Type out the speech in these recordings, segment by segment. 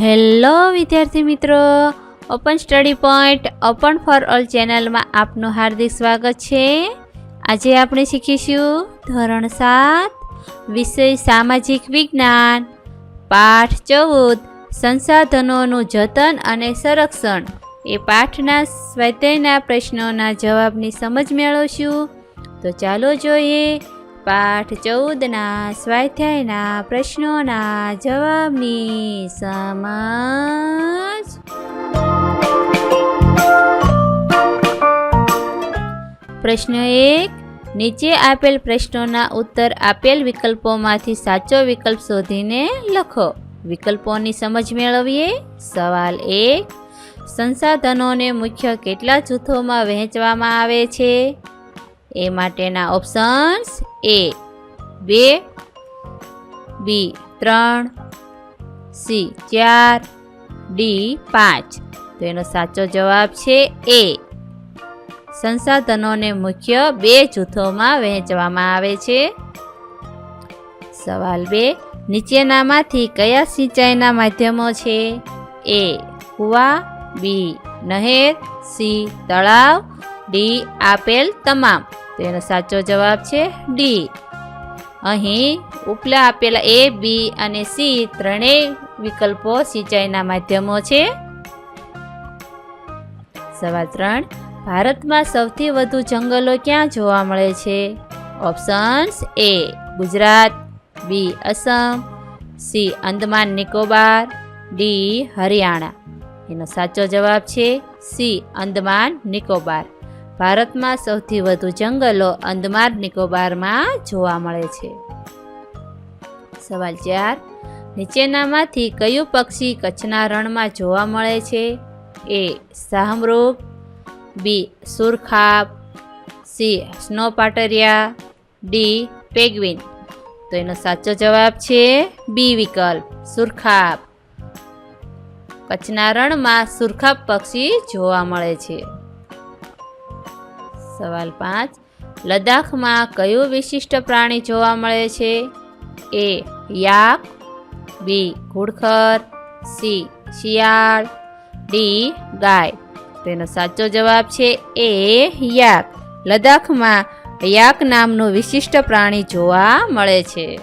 Hello વિદ્યાર્થી મિત્રો open study point open for all ચેનલમાં આપનું હાર્દિક સ્વાગત છે. આજે આપણે શીખીશું ધોરણ સાત, વિષય સામાજિક વિજ્ઞાન, પાઠ ચૌદ, સંસાધનોનું જતન અને સંરક્ષણ. એ પાઠના સ્વાધ્યાયના પ્રશ્નોના જવાબની સમજ મેળવશું. તો ચાલો જોઈએ પાઠ ચૌદના સ્વાધ્યાયના પ્રશ્નોના જવાબની સમજ. પ્રશ્ન એક, નીચે આપેલ પ્રશ્નોના ઉત્તર આપેલ વિકલ્પોમાંથી સાચો વિકલ્પ શોધીને લખો. વિકલ્પોની સમજ મેળવીએ. સવાલ એક, સંસાધનોને મુખ્ય કેટલા જૂથોમાં વહેંચવામાં આવે છે? એ માટેના ઓપ્શન્સ એ બે બી ત્રણ સી ચાર ડી પાંચ. તો એનો સાચો જવાબ છે એ સંસાધનોને મુખ્ય બે જૂથોમાં વહેંચવામાં આવે છે. સવાલ બે, નીચેનામાંથી કયા સિંચાઈના માધ્યમો છે? એ કુવા બી નહેર સી તળાવ ડી આપેલ તમામ. તો એનો સાચો જવાબ છે ડી અહીં ઉપલા આપેલા એ બી અને સી ત્રણેય વિકલ્પો સિંચાઈના માધ્યમો છે. સવાલ ત્રણ. ભારતમાં સૌથી વધુ જંગલો ક્યાં જોવા મળે છે? Options A Gujarat B Assam C Andaman Nicobar D Haryana. એનો સાચો જવાબ છે સી અંદમાન નિકોબાર. ભારતમાં સૌથી વધુ જંગલો અંદમાન નિકોબારમાં જોવા મળે છે. સવાલ ચાર, નીચેનામાંથી કયું પક્ષી કચ્છના રણમાં જોવા મળે છે? એ, શાહમૃગ, B, સુરખાબ, C snow partridge D, penguin. તો એનો સાચો જવાબ છે બી વિકલ્પ, સુરખાબ. કચ્છના રણમાં સુરખાબ પક્ષી જોવા મળે છે. સવાલ પાંચ. લદ્દાખમાં કયું વિશિષ્ટ પ્રાણી જોવા મળે છે? એ, યાક, બી, ઘુડખર, સી, શિયાળ, ડી, ગાય. તેનો સાચો જવાબ છે એ, યાક. લદ્દાખમાં યાક નામનું વિશિષ્ટ પ્રાણી જોવા મળે છે.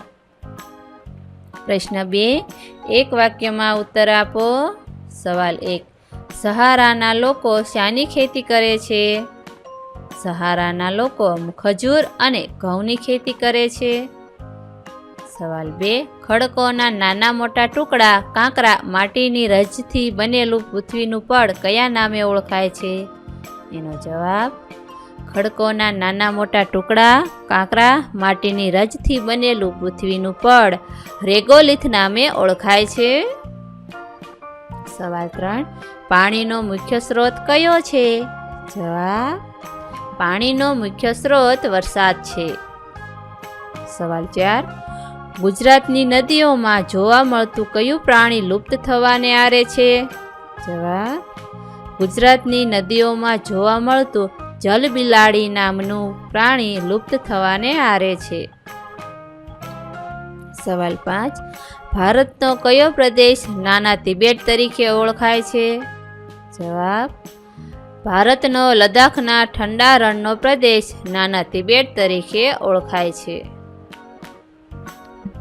પ્રશ્ન બે. એક વાક્યમાં ઉત્તર આપો. સવાલ એક. સહારાના લોકો શાની ખેતી કરે છે? સહારાના લોકો ખજૂર અને ઘઉંની ખેતી કરે છે. સવાલ બે, ખડકોના નાના મોટા ટુકડા, કાંકરા માટીની રજથી બનેલું પૃથ્વીનું પડ કયા નામે ઓળખાય છે? એનો જવાબ, ખડકોના નાના મોટા ટુકડા, કાંકરા માટીની રજથી બનેલું પૃથ્વીનું પડ રેગોલિથ નામે ઓળખાય છે. સવાલ ત્રણ, પાણીનો મુખ્ય સ્ત્રોત કયો છે? જવાબ પાણીનો મુખ્ય સ્ત્રોત વરસાદ છે. સવાલ ચાર. ગુજરાતની નદીઓમાં જોવા મળતું કયું પ્રાણી લુપ્ત થવાને આરે છે? જવાબ, ગુજરાતની નદીઓમાં જોવા મળતું જલબિલાડી નામનું પ્રાણી લુપ્ત થવાને આરે છે. સવાલ પાંચ. ભારતનો કયો પ્રદેશ નાના તિબેટ તરીકે ઓળખાય છે? જવાબ ભારતનો લદ્દાખના ઠંડા રણનો પ્રદેશ નાના તિબેટ તરીકે ઓળખાય છે.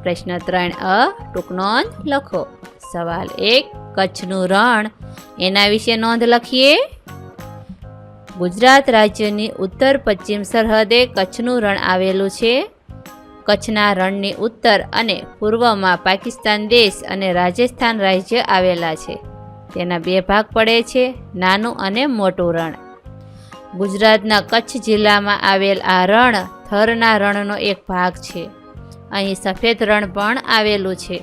પ્રશ્ન ત્રણ અ, ટૂંક લખો. સવાલ એક, કચ્છનું રણ એના વિશે નોંધ લખીએ. ગુજરાત રાજ્યની ઉત્તર પશ્ચિમ સરહદે કચ્છનું રણ આવેલું છે. કચ્છના રણની ઉત્તર અને પૂર્વમાં પાકિસ્તાન દેશ અને રાજસ્થાન રાજ્ય આવેલા છે. તેના બે ભાગ પડે છે, નાનું અને મોટું રણ. ગુજરાતના કચ્છ જિલ્લામાં આવેલ આ રણ થરના રણનો એક ભાગ છે. અહીં સફેદ રણ પણ આવેલું છે.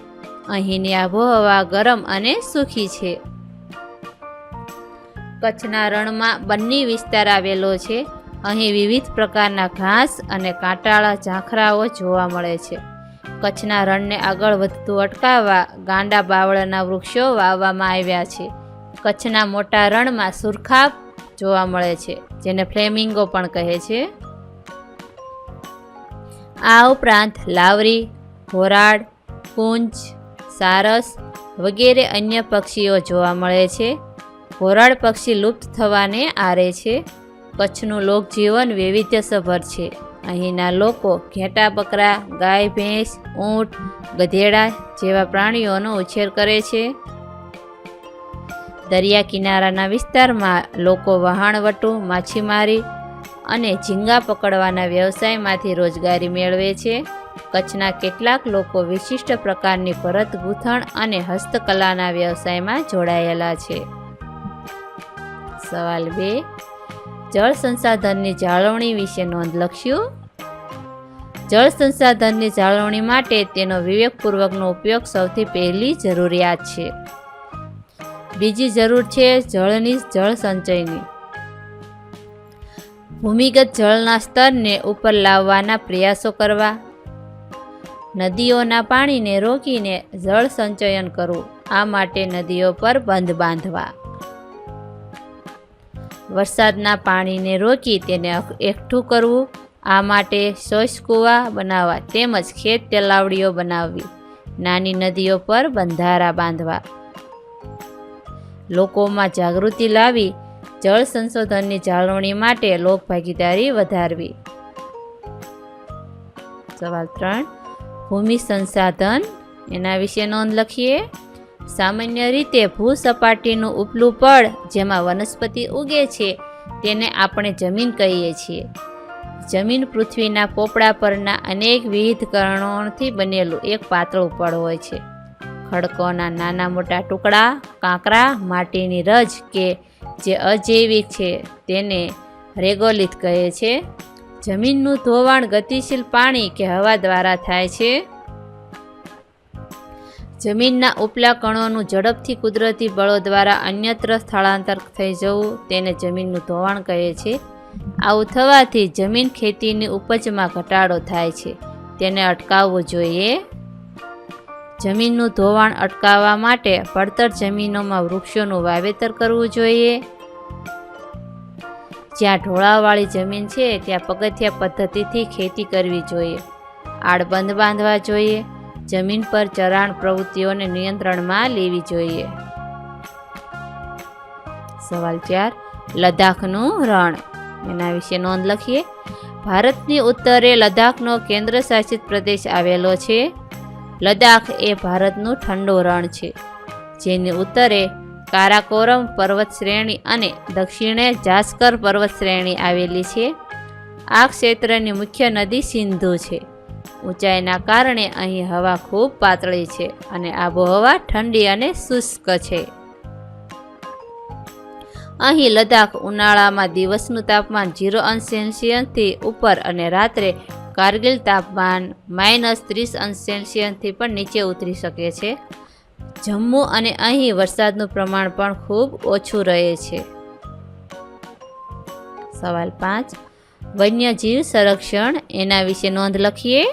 અહીંની આબોહવા ગરમ અને સુખી છે. કચ્છના રણમાં બન્ની વિસ્તાર આવેલો છે. અહીં વિવિધ પ્રકારના ઘાસ અને કાંટાળા ઝાંખરાઓ જોવા મળે છે. કચ્છના રણને આગળ વધતું અટકાવવા ગાંડા બાવળના વૃક્ષો વાવવામાં આવ્યા છે. કચ્છના મોટા રણમાં સુરખાબ જોવા મળે છે, જેને ફ્લેમિંગો પણ કહે છે. આ ઉપરાંત લાવરી હોરાડ કુંજ સારસ વગેરે અન્ય પક્ષીઓ જોવા મળે છે. હોરાડ પક્ષી લુપ્ત થવાને આરે છે. કચ્છનું લોકજીવન વૈવિધ્યસભર છે. અહીંના લોકો ઘેટા બકરા, ગાય, ભેંસ, ઊંટ, ગધેડા જેવા પ્રાણીઓનો ઉછેર કરે છે. દરિયા કિનારાના વિસ્તારમાં લોકો વહાણવટું માછીમારી અને ઝીંગા પકડવાના વ્યવસાયમાંથી રોજગારી મેળવે છે. કચ્છના કેટલાક લોકો વિશિષ્ટ પ્રકારની ભરત, ગૂંથણ અને હસ્તકલાના વ્યવસાયમાં જોડાયેલા છે. સવાલ બે જળ સંસાધનની જાળવણી વિશે નોંધ લખ્યું? જળ સંસાધનની જાળવણી માટે તેનો વિવેકપૂર્વકનો ઉપયોગ સૌથી પહેલી જરૂરિયાત છે. બીજી જરૂર છે જળની જળ સંચયની. ભૂમિગત જળના સ્તરને ઉપર લાવવાના પ્રયાસો કરવા, નદીઓના પાણીને રોકીને જળ સંચયન કરવું, આ માટે નદીઓ પર બંધ બાંધવા. વરસાદના પાણીને રોકી તેને એકઠું કરવું, આ માટે શોષ કૂવા બનાવવા તેમજ ખેત તલાવડીઓ બનાવવી, નાની નદીઓ પર બંધારા બાંધવા. લોકોમાં જાગૃતિ લાવી, જળ સંશોધનની જાળવણી માટે લોકભાગીદારી વધારવી. સવાલ ત્રણ, ભૂમિ સંસાધન, એના વિશે નોંધ લખીએ. સામાન્ય રીતે ભૂસપાટીનું ઉપલું પડ, જેમાં વનસ્પતિ ઉગે છે, તેને આપણે જમીન કહીએ છીએ. જમીન પૃથ્વીના પોપડા પરના અનેક વિવિધ કરણોથી બનેલું એક પાતળું પડ હોય છે. ખડકોના નાના મોટા ટુકડા, કાંકરા, માટીની રજ કે જે અજૈવિક છે, તેને રેગોલિથ કહે છે. જમીનનું ધોવાણ ગતિશીલ પાણી કે હવા દ્વારા થાય છે. જમીનના ઉપલા કણોનું ઝડપથી કુદરતી બળો દ્વારા અન્યત્ર સ્થળાંતર થઈ જવું તેને જમીનનું ધોવાણ કહે છે. આવું થવાથી જમીન ખેતીની ઉપજમાં ઘટાડો થાય છે. તેને અટકાવવું જોઈએ. જમીનનું ધોવાણ અટકાવવા માટે પડતર જમીનોમાં વૃક્ષોનું વાવેતર કરવું જોઈએ. જ્યાં ઢોળાવવાળી જમીન છે, ત્યાં પગથિયા પદ્ધતિથી ખેતી કરવી જોઈએ. આડબંધ બાંધવા જોઈએ. જમીન પર ચરાણ પ્રવૃત્તિઓને નિયંત્રણમાં લેવી જોઈએ. સવાલ ચાર, લદ્દાખનું રણ. એના વિશે નોંધ લખીએ. ભારતની ઉત્તરે લદ્દાખનો કેન્દ્ર શાસિત પ્રદેશ આવેલો છે. લદ્દાખ એ ભારતનું ઠંડો રણ છે. જેની ઉત્તરે કારાકોરમ પર્વત શ્રેણી અને દક્ષિણે જાસ્કર પર્વત શ્રેણી આવેલી છે. આ ક્ષેત્રની મુખ્ય નદી સિંધુ છે. ઊંચાઈના કારણે અહીં હવા ખૂબ પાતળી છે અને આબોહવા ઠંડી અને શુષ્ક છે. અહીં લદ્દાખ ઉનાળામાં દિવસનું તાપમાન ઝીરો અંશ સેલ્સિયસથી ઉપર અને રાત્રે કારગિલ તાપમાન માઇનસ ત્રીસ અંશ સેલ્સિયસથી પણ નીચે ઉતરી શકે છે. જમ્મુ અને અહીં વરસાદનું પ્રમાણ પણ ખૂબ ઓછું રહે છે. સવાલ પાંચ. વન્યજીવ સંરક્ષણ એના વિશે નોંધ લખીએ?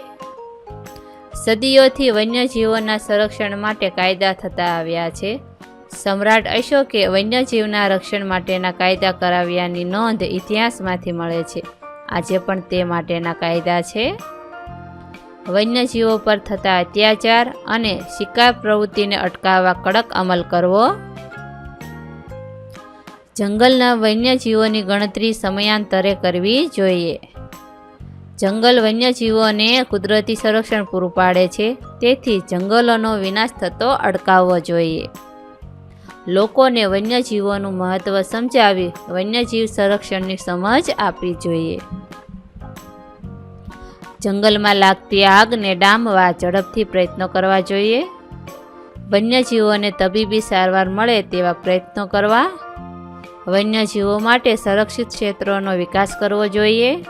સદીઓથી વન્યજીવોના સંરક્ષણ માટે કાયદા થતા આવ્યા છે. સમ્રાટ અશોકે વન્યજીવના રક્ષણ માટેના કાયદા કરાવ્યાની નોંધ ઇતિહાસમાંથી મળે છે. આજે પણ તે માટેના કાયદા છે. વન્યજીવો પર થતા અત્યાચાર અને શિકાર પ્રવૃત્તિને અટકાવવા કડક અમલ કરવો. જંગલના વન્યજીવોની ગણતરી સમયાંતરે કરવી જોઈએ. જંગલ વન્યજીવોને કુદરતી સંરક્ષણ પૂરું પાડે છે. તેથી જંગલોનો વિનાશ થતો અટકાવવો જોઈએ. લોકોને વન્યજીવોનું મહત્ત્વ સમજાવી વન્યજીવ સંરક્ષણની સમજ આપવી જોઈએ. જંગલમાં લાગતી આગને ડામવા ઝડપથી પ્રયત્નો કરવા જોઈએ. વન્યજીવોને તબીબી સારવાર મળે તેવા પ્રયત્નો કરવા. વન્યજીવો માટે સંરક્ષિત ક્ષેત્રોનો વિકાસ કરવો જોઈએ.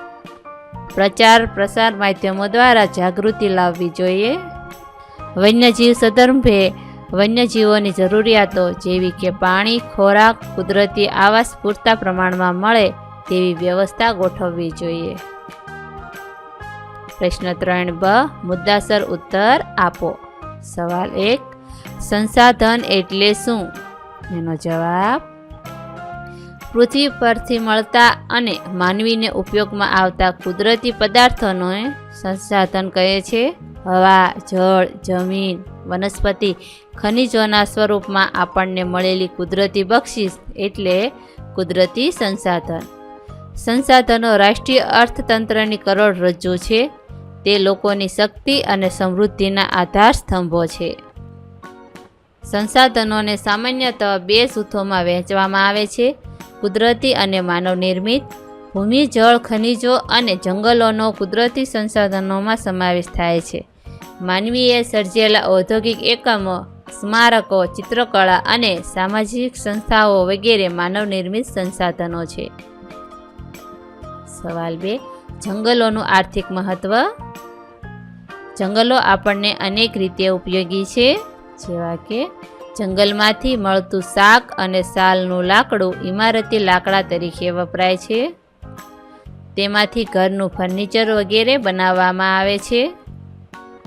પ્રચાર પ્રસાર માધ્યમો દ્વારા જાગૃતિ લાવવી જોઈએ. વન્યજીવ સદર્ભે વન્યજીવોની જરૂરિયાતો જેવી કે પાણી, ખોરાક, કુદરતી આવાસ પૂરતા પ્રમાણમાં મળે તેવી વ્યવસ્થા ગોઠવવી જોઈએ. પ્રશ્ન ત્રણ બ, મુદ્દાસર ઉત્તર આપો. સવાલ એક, સંસાધન એટલે શું? એનો જવાબ પૃથ્વી પરથી મળતા અને માનવીને ઉપયોગમાં આવતા કુદરતી પદાર્થોનો સંસાધન કહે છે. હવા, જળ, જમીન, વનસ્પતિ, ખનિજોના સ્વરૂપમાં આપણને મળેલી કુદરતી બક્ષિસ એટલે કુદરતી સંસાધન. સંસાધનો રાષ્ટ્રીય અર્થતંત્રની કરોડરજ્જુ છે. તે લોકોની શક્તિ અને સમૃદ્ધિના આધાર સ્તંભો છે. સંસાધનોને સામાન્યતઃ બે જૂથોમાં વહેંચવામાં આવે છે. કુદરતી અને માનવ નિર્મિત ભૂમિ, જળ, ખનિજો અને જંગલોનો કુદરતી સંસાધનોમાં સમાવેશ થાય છે. માનવીએ સર્જેલા ઔદ્યોગિક એકમો, સ્મારકો, ચિત્રકળા અને સામાજિક સંસ્થાઓ વગેરે માનવ નિર્મિત સંસાધનો છે. સવાલ બે, જંગલોનું આર્થિક મહત્વ? જંગલો આપણને અનેક રીતે ઉપયોગી છે. જેવા કે જંગલમાંથી મળતું શાક અને સાલનું લાકડું ઇમારતી લાકડા તરીકે વપરાય છે. તેમાંથી ઘરનું ફર્નિચર વગેરે બનાવવામાં આવે છે.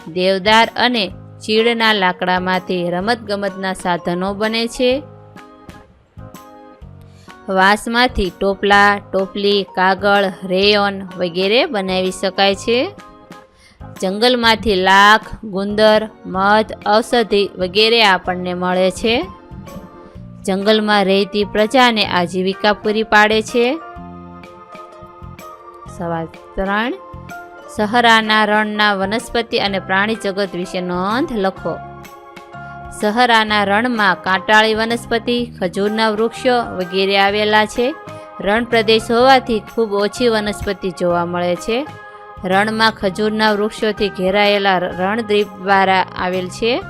દેવદાર અને ચીડના લાકડામાંથી રમતગમતના સાધનો બને છે. વાંસમાંથી ટોપલા, ટોપલી, કાગળ, રેયોન વગેરે બનાવી શકાય છે. જંગલમાંથી લાખ, ગુંદર, મધ, ઔષધિ વગેરે આપણને મળે છે. જંગલમાં રહેતી પ્રજાને આજીવિકા પૂરી પાડે છે. સવાલ ત્રણ. સહરાના રણના વનસ્પતિ અને પ્રાણી જગત વિશે નોંધ લખો. સહરાના રણમાં કાંટાળી વનસ્પતિ, ખજૂરના વૃક્ષો વગેરે આવેલા છે. રણ પ્રદેશ હોવાથી ખૂબ ઓછી વનસ્પતિ જોવા મળે છે. રણમાં ખજૂરના વૃક્ષોથી ઘેરાયેલા રણદ્વીપ દ્વારા આવેલ છે.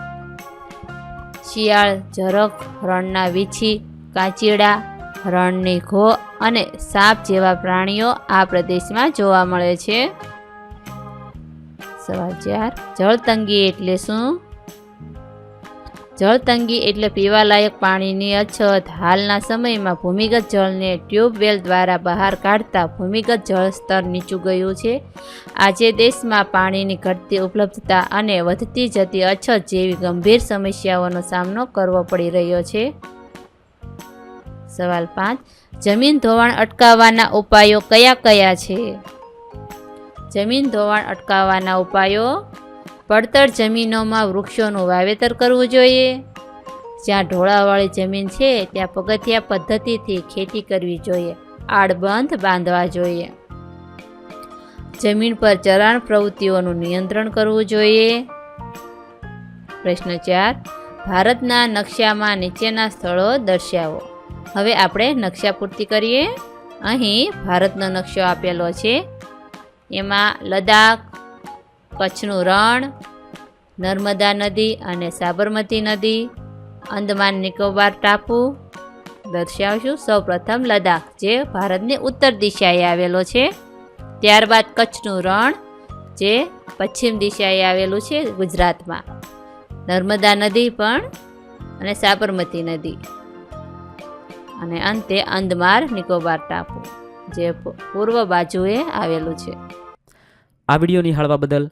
શિયાળ ઝરખ રણના વીછી, કાચીડા, રણની ઘો અને સાપ જેવા પ્રાણીઓ આ પ્રદેશમાં જોવા મળે છે. સવાલ ચાર, જળતંગી એટલે શું? જળતંગી એટલે પીવાલાયક પાણીની અછત. હાલના સમયમાં ભૂમિગત જળને ટ્યુબવેલ દ્વારા બહાર કાઢતા ભૂમિગત જળ સ્તર નીચું ગયું છે. આજે દેશમાં પાણીની ઘટતી ઉપલબ્ધતા અને વધતી જતી અછત જેવી ગંભીર સમસ્યાઓનો સામનો કરવો પડી રહ્યો છે. સવાલ પાંચ. જમીન ધોવાણ અટકાવવાના ઉપાયો કયા કયા છે? જમીન ધોવાણ અટકાવવાના ઉપાયો પડતર જમીનોમાં વૃક્ષોનું વાવેતર કરવું જોઈએ. જ્યાં ઢોળાવાળી જમીન છે, ત્યાં પગથિયા પદ્ધતિથી ખેતી કરવી જોઈએ. આડબંધ બાંધવા જોઈએ. જમીન પર ચરાણ પ્રવૃત્તિઓનું નિયંત્રણ કરવું જોઈએ. પ્રશ્ન ચાર, ભારતના નકશામાં નીચેના સ્થળો દર્શાવો. હવે આપણે નકશા પૂર્તિ કરીએ. અહીં ભારતનો નકશો આપેલો છે. એમાં લદાખ કચ્છનું રણ, નર્મદા નદી અને સાબરમતી નદી, અંદમાન નિકોબાર ટાપુ દર્શાવશું. સૌપ્રથમ લદાખ જે ભારતની ઉત્તર દિશાએ આવેલો છે. ત્યારબાદ કચ્છનું રણ, જે પશ્ચિમ દિશાએ આવેલું છે ગુજરાતમાં. નર્મદા નદી પણ અને સાબરમતી નદી. અને અંતે અંદમાર નિકોબાર ટાપુ, જે પૂર્વ બાજુએ આવેલું છે. આ વીડિયો નિહાળવા બદલ